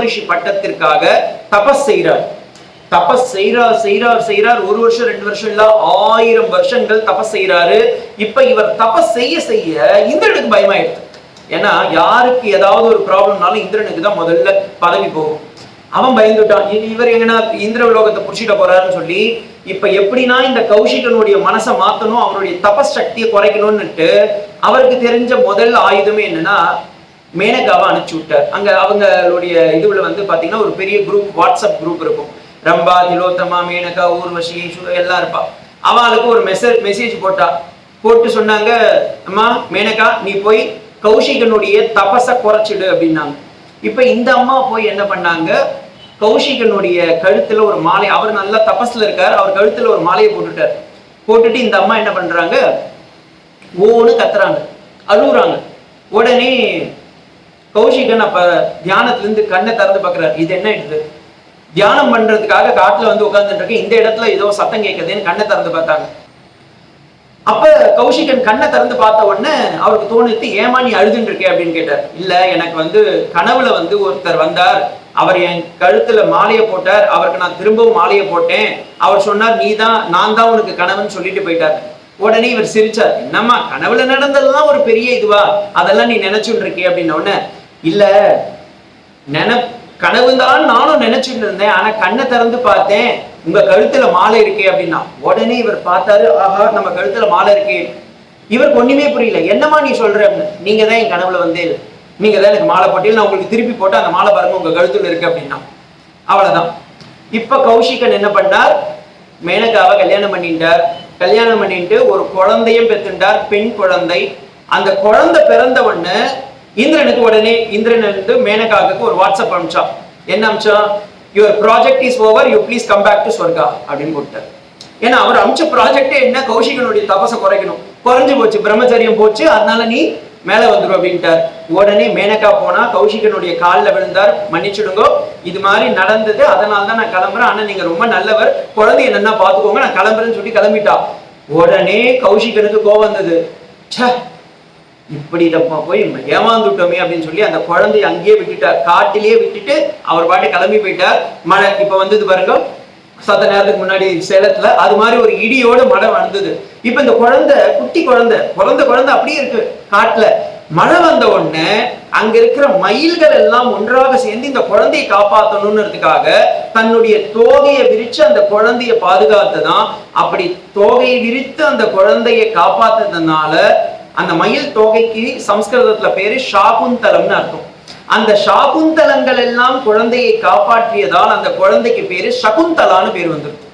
பிரம்மரிஷி பட்டத்திற்காக தபஸ் செய்கிறார். தபஸ் செய்கிறார் செய்கிறார் செய்கிறார். ஒரு வருஷம் ரெண்டு வருஷம் இல்ல ஆயிரம் வருஷங்கள் தபஸ் செய்கிறாரு. இப்ப இவர் தபஸ் செய்ய செய்ய இந்திரனுக்கு பயமாயிடுது. ஏன்னா யாருக்கு ஏதாவது ஒரு ப்ராப்ளம்னாலும் இந்திரனுக்கு தான் முதல்ல பதவி போகும். அவன் பயந்துட்டான் இவர் எங்கன்னா இந்திர உலோகத்தை புடிச்சிட்ட போறாருன்னு சொல்லி இப்ப எப்படின்னா இந்த கௌஷிகனுடைய மனசை மாத்தணும் அவனுடைய தபஸ் சக்தியை குறைக்கணும்னுட்டு அவருக்கு தெரிஞ்ச முதல் ஆயுதமே என்னன்னா மேனகாவை அனுப்பிச்சு விட்டார். அங்கே அவங்களுடைய இதுல வந்து பார்த்தீங்கன்னா ஒரு பெரிய குரூப் வாட்ஸ்அப் குரூப் இருக்கும். ரம்பா திலோத்தமா மேனகா ஊர்வசி எல்லாம் இருப்பா. அவளுக்கு ஒரு மெசேஜ் மெசேஜ் போட்டா. போட்டு சொன்னாங்க அம்மா மேனகா நீ போய் கௌஷிகனுடைய தபஸை குறைச்சிடு அப்படின்னாங்க. இப்போ இந்த அம்மா போய் என்ன பண்ணாங்க? கௌஷிகனுடைய கழுத்துல ஒரு மாலை அவர் நல்லா தபஸ்ல இருக்கார் அவர் கழுத்துல ஒரு மாலையை போட்டுட்டார். போட்டுட்டு இந்த அம்மா என்ன பண்றாங்க? ஓன்னு கத்துறாங்க. அழுகுறாங்க உடனே கௌஷிகன் அப்ப தியானத்துல இருந்து கண்ணை திறந்து பாக்குறாரு இது என்ன இது? தியானம் பண்றதுக்காக காட்டுல வந்து உட்கார்ந்துட்டு இருக்கு இந்த இடத்துல ஏதோ சத்தம் கேட்குதுன்னு கண்ணை திறந்து பார்த்தாங்க. அப்ப கௌஷிகன் கண்ணை திறந்து பார்த்த உடனே அவருக்கு தோணுது ஏமா நீ அழுதுன்னு இருக்கே? அப்படின்னு கேட்டார். இல்ல எனக்கு வந்து கனவுல வந்து ஒருத்தர் வந்தார். அவர் என் கழுத்துல மாலையை போட்டார். அவருக்கு நான் திரும்பவும் மாலையை போட்டேன். அவர் சொன்னார் நீ தான் நான் தான் உனக்கு கனவுன்னு சொல்லிட்டு போயிட்டார். உடனே இவர் சிரிச்சார் என்னம்மா கனவுல நடந்ததெல்லாம் ஒரு பெரிய இதுவா? அதெல்லாம் நீ நினைச்சுட்டு இருக்கே. அப்படின்ன உடனே இல்ல நின கனவுதான் நானும் நினைச்சிட்டு இருந்தேன். ஆனா கண்ணை திறந்து பார்த்தேன் உங்க கழுத்துல மாலை இருக்கே அப்படின்னா. உடனே இவர் பார்த்தாரு ஆஹா நம்ம கழுத்துல மாலை இருக்கே. இவருக்கு ஒண்ணுமே புரியல. என்னம்மா நீ சொல்ற அப்படின்னு. நீங்க தான் என் கனவுல வந்தேன். நீங்க தான் எனக்கு மாலை போட்டீங்க. நான் உங்களுக்கு திருப்பி போட்டு அந்த மாலை பாருங்க உங்க கழுத்துல இருக்கு அப்படின்னா. அவ்வளவுதான். இப்ப கௌஷிகன் என்ன பண்ணார்? மேனகாவை கல்யாணம் பண்ணிட்டார். கல்யாணம் பண்ணிட்டு ஒரு குழந்தையும் பெத்துண்டார் பெண் குழந்தை. அந்த குழந்தை பிறந்த இந்திரனுக்கு உடனே இந்திரன் வந்து மேனகாவுக்கு ஒரு வாட்ஸ்அப் அனுப்பிச்சா. என்ன அனுப்பிச்சான் your project is over you please come back to சொர்க்கா அப்படின்னு போட்டார் ஏன்னா அவர் அமிச்ச ப்ராஜெக்டே என்ன? கௌஷிகனுடைய தபசை குறைக்கணும். குறைஞ்சு போச்சு பிரம்மச்சரியம் போச்சு அதனால நீ மேல வந்துடும் அப்படின்ட்டார். உடனே மேனகா போனா கௌஷிகனுடைய காலில் விழுந்தார். மன்னிச்சுடுங்கோ இது மாதிரி நடந்தது அதனால தான் நான் கிளம்புறேன். ஆனா நீங்க ரொம்ப நல்லவர். குழந்தைய நல்லா பாத்துக்கோங்க நான் கிளம்புறேன்னு சொல்லி கிளம்பிட்டா. உடனே கௌஷிகனுக்கு கோவம் வந்தது. ச்சே இப்படி நம்ம போய் ஏமாந்துட்டோமே அப்படின்னு சொல்லி அந்த குழந்தைய அங்கேயே விட்டுட்டார் காட்டிலேயே விட்டுட்டு அவர் பாட்டு கிளம்பி போயிட்டார். மழை இப்ப வந்தது பாருங்க. சத்த நேரத்துக்கு முன்னாடி சேலத்துல அது மாதிரி ஒரு இடியோட மழை வந்தது. இப்ப இந்த குழந்தை குட்டி குழந்தை குழந்தை குழந்தை அப்படியே இருக்கு காட்டுல. மழை வந்த உடனே அங்க இருக்கிற மயில்கள் எல்லாம் ஒன்றாக சேர்ந்து இந்த குழந்தையை காப்பாற்றணும்ன்றதுக்காக தன்னுடைய தோகையை விரிச்சு அந்த குழந்தையை பாதுகாத்துதான் அப்படி தோகையை விரித்து அந்த குழந்தையை காப்பாத்துறதுனால அந்த மயில் தோகைக்கு சம்ஸ்கிருதத்துல பேரு ஷாகுந்தலம்னு அர்த்தம். அந்த ஷாகுந்தலங்கள் எல்லாம் குழந்தையை காப்பாற்றியதால் அந்த குழந்தைக்கு பேரு சகுந்தலான்னு பேர் வந்துருக்கு